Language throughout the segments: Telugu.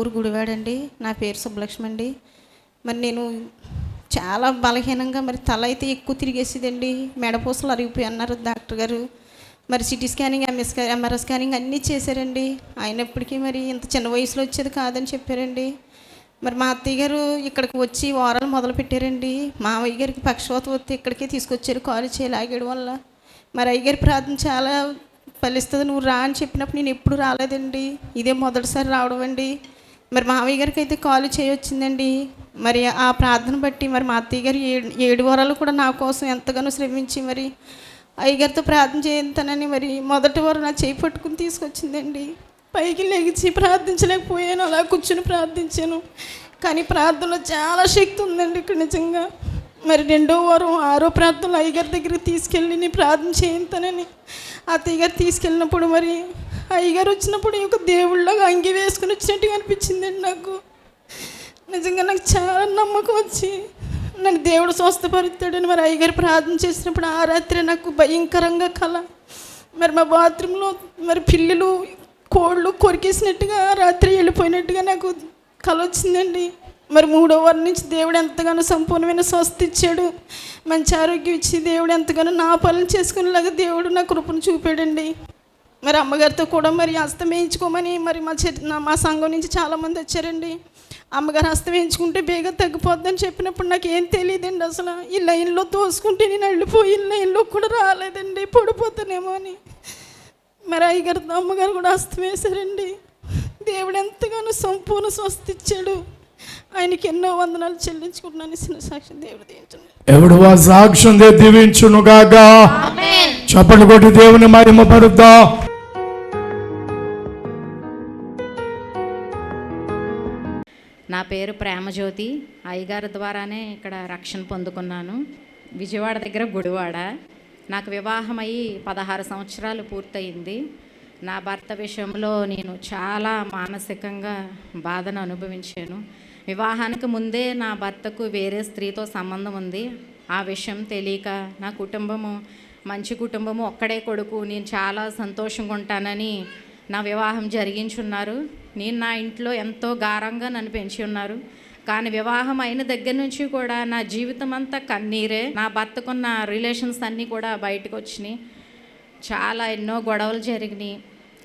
ఊరు గుడివాడండి. నా పేరు సుబ్బలక్ష్మి అండి. మరి నేను చాలా బలహీనంగా మరి తల అయితే ఎక్కువ తిరిగేసేదండి. మెడపూసలు అరిగిపోయి అన్నారు డాక్టర్ గారు. మరి CT scanning MS MRI scanning అన్నీ చేశారండి. అయినప్పటికీ మరి ఇంత చిన్న వయసులో వచ్చేది కాదని చెప్పారండి. మరి మా అత్తయ్య గారు ఇక్కడికి వచ్చి వారాలు మొదలు పెట్టారండి. మావయ్య గారికి పక్షవాతం వస్తే ఇక్కడికే తీసుకొచ్చారు. కాలు చేయి లాగేయడం వల్ల. మరి అయ్యగారి ప్రార్థన చాలా ఫలిస్తుంది నువ్వు రా అని చెప్పినప్పుడు నేను ఎప్పుడు రాలేదండి. ఇదే మొదటిసారి రావడం అండి. మరి మావయ్య గారికి అయితే కాలు చేయొచ్చిందండి. మరి ఆ ప్రార్థన బట్టి మరి మా అత్తయ్య గారు ఏడు ఏడు వారాలు కూడా నా కోసం ఎంతగానో శ్రమించి మరి అయ్యగారితో ప్రార్థన చేస్తానని మరి మొదటి వారు నా చేయి పట్టుకుని తీసుకొచ్చిందండి. పైకి లెగిచి ప్రార్థించలేకపోయాను అలా కూర్చుని ప్రార్థించాను. కానీ ప్రార్థనలో చాలా శక్తి ఉందండి ఇక్కడ నిజంగా. మరి రెండో వారం ఆరో ప్రార్థనలు అయ్యగారి దగ్గరికి తీసుకెళ్ళి నేను ప్రార్థన చేయింతానని. అత్తయ్య గారు తీసుకెళ్ళినప్పుడు మరి అయ్యగారు వచ్చినప్పుడు ఈ యొక్క దేవుళ్ళగా అంగి వేసుకుని వచ్చినట్టుగా అనిపించిందండి నాకు. నిజంగా నాకు చాలా నమ్మకం వచ్చి నన్ను దేవుడు స్వస్థపరుస్తాడని మరి అయ్యగారు ప్రార్థన చేసినప్పుడు ఆ రాత్రి నాకు భయంకరంగా కల. మరి మా బాత్రూంలో మరి పిల్లలు కోళ్ళు కొరికేసినట్టుగా రాత్రి వెళ్ళిపోయినట్టుగా నాకు కల వచ్చిందండి. మరి మూడో వారం నుంచి దేవుడు ఎంతగానో సంపూర్ణమైన స్వస్థ ఇచ్చాడు. మంచి ఆరోగ్యం ఇచ్చి దేవుడు ఎంతగానో నా పనులు చేసుకునేలాగా దేవుడు నా కృపను చూపాడండి. మరి అమ్మగారితో కూడా మరి హస్తం వేయించుకోమని మరి మా చె నా- మా సంఘం నుంచి చాలామంది వచ్చారండి. అమ్మగారు హస్తం వేయించుకుంటే బేగా తగ్గిపోద్దని చెప్పినప్పుడు నాకు ఏం తెలియదండి అసలు. ఈ లైన్లో తోసుకుంటే నేను వెళ్ళిపోయి ఈ లైన్లో కూడా రాలేదండి పడిపోతానేమో అని. మరి అయ్యగారితో అమ్మగారు కూడా హస్తం వేశారండి దేవుడు ఎంతగానో సంపూర్ణ స్వస్థ ఇచ్చాడు. ఆయనకి ఎన్నో వందనాలు చెల్లించుకుంటున్నాను. ఇచ్చిన సాక్షి దేవుడు దీవించండి. ఎవడు వా సాక్ష్యం దే దీవించును గాగా చప్పట్లు కొట్టి దేవుని మహిమ పరుద్దా నా పేరు ప్రేమజ్యోతి. అయ్యగారి ద్వారానే ఇక్కడ రక్షణ పొందుకున్నాను. విజయవాడ దగ్గర గుడివాడ. నాకు వివాహమయ్యి పదహారు సంవత్సరాలు పూర్తయింది. నా భర్త విషయంలో నేను చాలా మానసికంగా బాధను అనుభవించాను. వివాహానికి ముందే నా భర్తకు వేరే స్త్రీతో సంబంధం ఉంది. ఆ విషయం తెలియక నా కుటుంబము మంచి కుటుంబము ఒక్కడే కొడుకు నేను చాలా సంతోషంగా ఉంటానని నా వివాహం జరిగించున్నారు. నేను నా ఇంట్లో ఎంతో గారంగా నన్ను పెంచి ఉన్నారు. కానీ వివాహం అయిన దగ్గర నుంచి కూడా నా జీవితం అంతా కన్నీరే నా భర్తకున్న రిలేషన్స్ అన్నీ కూడా బయటకు వచ్చినాయి. చాలా ఎన్నో గొడవలు జరిగినాయి.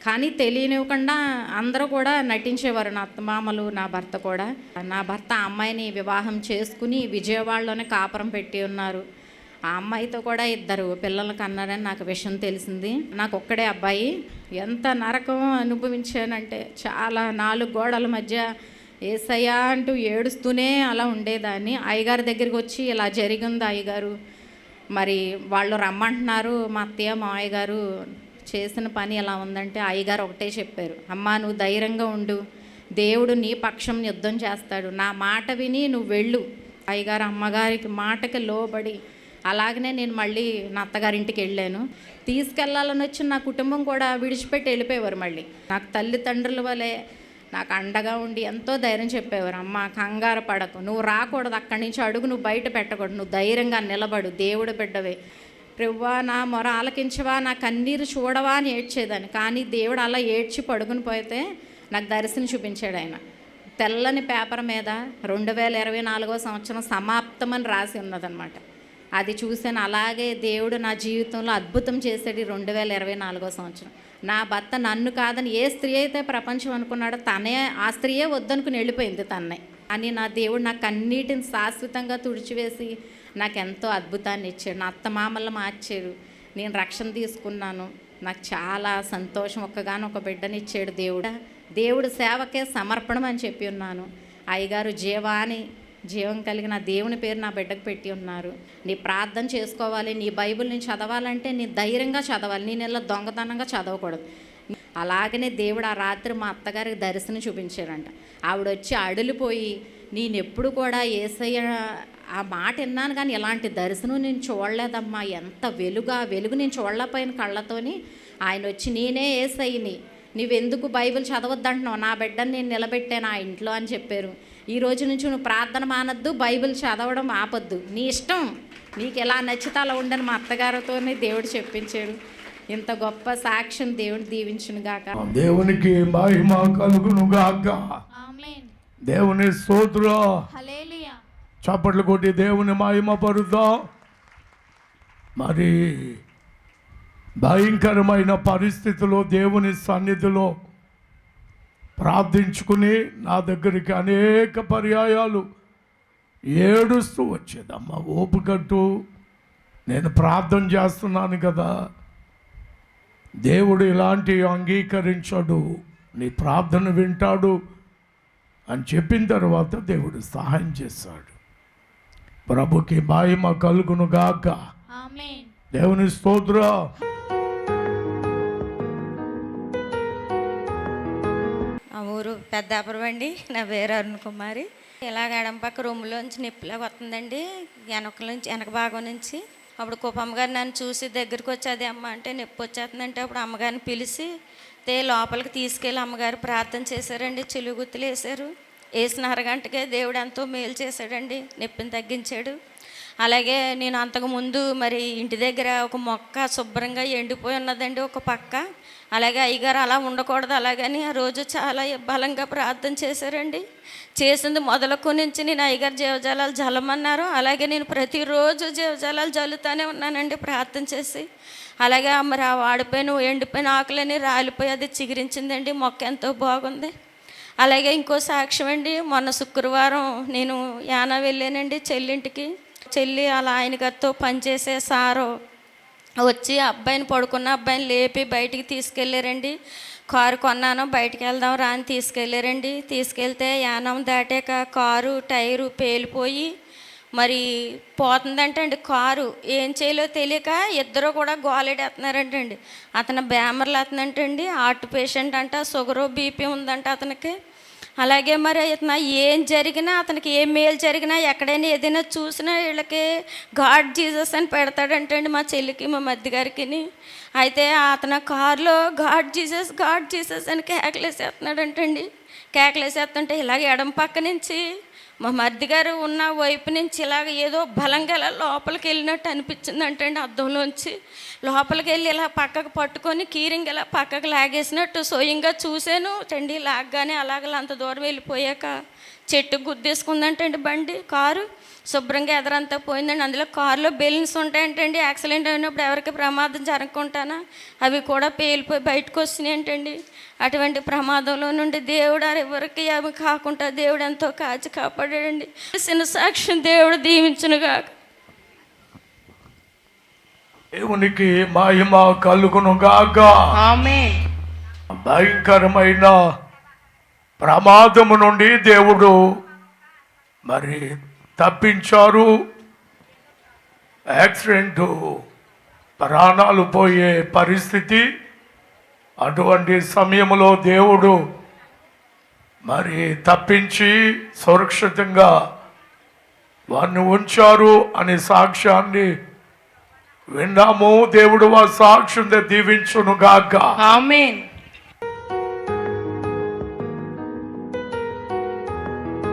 కానీ తెలియనివ్వకుండా అందరూ కూడా నటించేవారు నా అత్తమామలు నా భర్త కూడా. నా భర్త అమ్మాయిని వివాహం చేసుకుని విజయవాడలోనే కాపురం పెట్టి ఉన్నారు. ఆ అమ్మాయితో కూడా ఇద్దరు పిల్లలు కన్నారని నాకు విషయం తెలిసింది. నాకు ఒక్కడే అబ్బాయి. ఎంత నరకం అనుభవించానంటే చాలా నాలుగు గోడల మధ్య ఏసయ్యా అంటూ ఏడుస్తూనే అలా ఉండేదాన్ని. అయ్యగారి దగ్గరికి వచ్చి ఇలా జరిగింది అయ్యగారు. మరి వాళ్ళు రమ్మంటున్నారు మా అత్తయ్య మావయ్య గారు చేసిన పని ఎలా ఉందంటే అయ్యగారు ఒకటే చెప్పారు. అమ్మా నువ్వు ధైర్యంగా ఉండు. దేవుడు నీ పక్షం యుద్ధం చేస్తాడు. నా మాట విని నువ్వు వెళ్ళు. అయ్యగారు అమ్మగారికి మాటకి లోబడి అలాగనే నేను మళ్ళీ నా అత్తగారింటికి వెళ్ళాను. తీసుకెళ్ళాలని వచ్చిన నా కుటుంబం కూడా విడిచిపెట్టి వెళ్ళిపోయేవారు మళ్ళీ. నాకు తల్లిదండ్రుల వలె నాకు అండగా ఉండి ఎంతో ధైర్యం చెప్పేవారు. అమ్మ కంగారు పడకు. నువ్వు రాకూడదు. అక్కడి నుంచి అడుగు నువ్వు బయట పెట్టకూడదు. నువ్వు ధైర్యంగా నిలబడు. దేవుడు బిడ్డవే. ప్రవ్వా నా మొర ఆలకించవా? నా కన్నీరు చూడవా అని ఏడ్చేదాన్ని. కానీ దేవుడు అలా ఏడ్చి పడుకుని పోతే నాకు దర్శనం చూపించాడు ఆయన. తెల్లని పేపర్ మీద రెండు వేల ఇరవై నాలుగో సంవత్సరం సమాప్తమని రాసి ఉన్నదనమాట అది చూశాను. అలాగే దేవుడు నా జీవితంలో అద్భుతం చేశాడు ఈ రెండు వేల ఇరవై నాలుగో సంవత్సరం. నా భర్త నన్ను కాదని ఏ స్త్రీ అయితే ప్రపంచం అనుకున్నాడో తనే ఆ స్త్రీయే వద్దనుకుని వెళ్ళిపోయింది తన్నే. అని నా దేవుడు నాకు అన్నిటిని శాశ్వతంగా తుడిచివేసి నాకు ఎంతో అద్భుతాన్ని ఇచ్చాడు. నా అత్తమామల్ని మార్చారు. నేను రక్షణ తీసుకున్నాను. నాకు చాలా సంతోషం. ఒక్కగానో ఒక బిడ్డని ఇచ్చాడు దేవుడు. దేవుడు సేవకే సమర్పణం అని చెప్పి ఉన్నాను. అయ్యగారు జీవాని జీవం కలిగిన దేవుని పేరు నా బిడ్డకు పెట్టి ఉన్నారు. నీ ప్రార్థన చేసుకోవాలి నీ బైబిల్ని చదవాలంటే నీ ధైర్యంగా చదవాలి నేను ఇలా దొంగతనంగా చదవకూడదు. అలాగనే దేవుడు ఆ రాత్రి మా అత్తగారికి దర్శనం చూపించారంట ఆవిడ వచ్చి అడులిపోయి నేనెప్పుడు కూడా ఏసయ్య ఆ మాట విన్నాను కానీ ఇలాంటి దర్శనం నేను చూడలేదమ్మా. ఎంత వెలుగా వెలుగు నేను చూడలేకపోయిన కళ్ళతోని. ఆయన వచ్చి నేనే ఏసయ్యని. నువ్వెందుకు బైబిల్ చదవద్దంటున్నావు? నా బిడ్డని నేను నిలబెట్టాను ఆ ఇంట్లో అని చెప్పారు. ఈ రోజు నుంచి నువ్వు ప్రార్థన మానద్దు బైబిల్ చదవడం ఆపొద్దు. నీ ఇష్టం. నీకు ఎలా నచ్చితే అలా ఉండని మా అత్తగారితోనే దేవుడు చెప్పించాడు. ఇంత గొప్ప సాక్ష్యం దేవుడు దీవించును గాక. దేవునికి మహిమ కలుగును గాక ఆమేన్. దేవుని స్తోత్ర హల్లెలూయా. చప్పట్లు కొట్టి దేవుని మహిమ పరుద్దాం. మరి భయంకరమైన పరిస్థితిలో దేవుని సన్నిధిలో ప్రార్థించుకుని నా దగ్గరికి అనేక పర్యాయాలు ఏడుస్తూ వచ్చేదమ్మ. ఓపుకట్టు నేను ప్రార్థన చేస్తున్నాను కదా. దేవుడు ఇలాంటి అంగీకరించాడు నీ ప్రార్థన వింటాడు అని చెప్పిన తర్వాత దేవుడు సహాయం చేశాడు. ప్రభుకి మహిమ కలుగును గాక ఆమేన్. దేవుని స్తోత్ర. పెద్దాపురం అండి. నా పేరు అరుణ్ కుమారి. ఇలాగ ఎడంపక్క రూమ్లోంచి నిప్పులాగా వస్తుందండి. వెనక నుంచి వెనక భాగం నుంచి. అప్పుడు కుప్పమ్మ గారు నన్ను చూసి దగ్గరికి వచ్చి అదే అమ్మ అంటే నొప్పి వచ్చేస్తుందంటే అప్పుడు అమ్మగారిని పిలిచి తే లోపలికి తీసుకెళ్ళి అమ్మగారు ప్రార్థన చేశారండి. చిలుగుత్తులు వేశారు. వేసిన అరగంటకే దేవుడు ఎంతో మేలు చేశాడండి. నొప్పిని తగ్గించాడు. అలాగే నేను అంతకుముందు మరి ఇంటి దగ్గర ఒక మొక్క శుభ్రంగా ఎండిపోయి ఉన్నదండి ఒక పక్క. అలాగే అయ్యగారు అలా ఉండకూడదు అలాగని ఆ రోజు చాలా బలంగా ప్రార్థన చేశారండి. చేసింది మొదలకు నుంచి నేను అయ్యగారు జీవజాలాలు జలమన్నారు అలాగే నేను ప్రతిరోజు జీవజాలాలు జల్లుతానే ఉన్నానండి ప్రార్థన చేసి. అలాగే మరి ఆ వాడిపోయిన ఎండిపోయిన ఆకులని రాలిపోయి అది చిగురించిందండి మొక్క ఎంతో బాగుంది. అలాగే ఇంకో సాక్ష్యం అండి మొన్న శుక్రవారం నేను యానా వెళ్ళానండి చెల్లింటికి. చెల్లి అలా ఆయన గారితో పనిచేసే సారు వచ్చి అబ్బాయిని పడుకున్న అబ్బాయిని లేపి బయటికి తీసుకెళ్ళారండి. కారు కొన్నాను బయటికి వెళ్దాం రా అని తీసుకెళ్ళారండి. తీసుకెళ్తే యానం దాటాక కారు టైరు పేలిపోయి మరి పోతుందంటే అండి కారు. ఏం చేయాలో తెలియక ఇద్దరు కూడా గోలెడేస్తున్నారంటండి అతను బ్యామర్లు అతనంటండి హార్ట్ పేషెంట్ అంట షుగరు బీపీ ఉందంట అతనికి. అలాగే మరి ఇతను ఏం జరిగినా అతనికి ఏం మేలు జరిగినా ఎక్కడైనా ఏదైనా చూసినా వీళ్ళకి గాడ్ జీసస్ అని పెడతాడంటండి మా చెల్లికి మా మధ్య గారికి అయితే అతను కారులో గాడ్ జీసస్ గాడ్ జీసస్ అని కేకలేసేస్తున్నాడంటండి. కేకలేసేస్తుంటే ఇలాగ ఎడం పక్క నుంచి మా మర్దిగారు ఉన్న వైపు నుంచి ఇలాగ ఏదో బలంగా లోపలికి వెళ్ళినట్టు అనిపించిందంటండి అద్దంలోంచి. లోపలికి వెళ్ళి ఇలా పక్కకు పట్టుకొని కీరింగ్ ఇలా పక్కకు లాగేసినట్టు స్వయంగా చూశాను. చండి లాగ్గానే అలాగలా అంత దూరం వెళ్ళిపోయాక చెట్టు గుద్దేసుకుందంటండి బండి కారు. శుభ్రంగా ఎదరంతా పోయిందండి. అందులో కారులో బెలూన్స్ ఉంటాయంటండి. యాక్సిడెంట్ అయినప్పుడు ఎవరికి ప్రమాదం జరగకుండానా అవి కూడా పేలిపోయి బయటకు వస్తున్నాయంటండి. అటువంటి ప్రమాదంలో నుండి దేవుడు ఎవరికి అవి కాకుండా దేవుడు ఎంతో కాచి కాపాడాడండి. చిన్న సాక్ష్యం దేవుడు దీవించునుగా దేవునికి మహిమ కలుగును గాక. భయంకరమైన ప్రమాదము నుండి దేవుడు మరి తప్పించారు. యాక్సిడెంట్ ప్రాణాలు పోయే పరిస్థితి. అటువంటి సమయంలో దేవుడు మరి తప్పించి సురక్షితంగా వారిని ఉంచారు అనే సాక్ష్యాన్ని విన్నాము దేవుడు ఆ సాక్ష్యం దీవించును గాక ఆమెన్.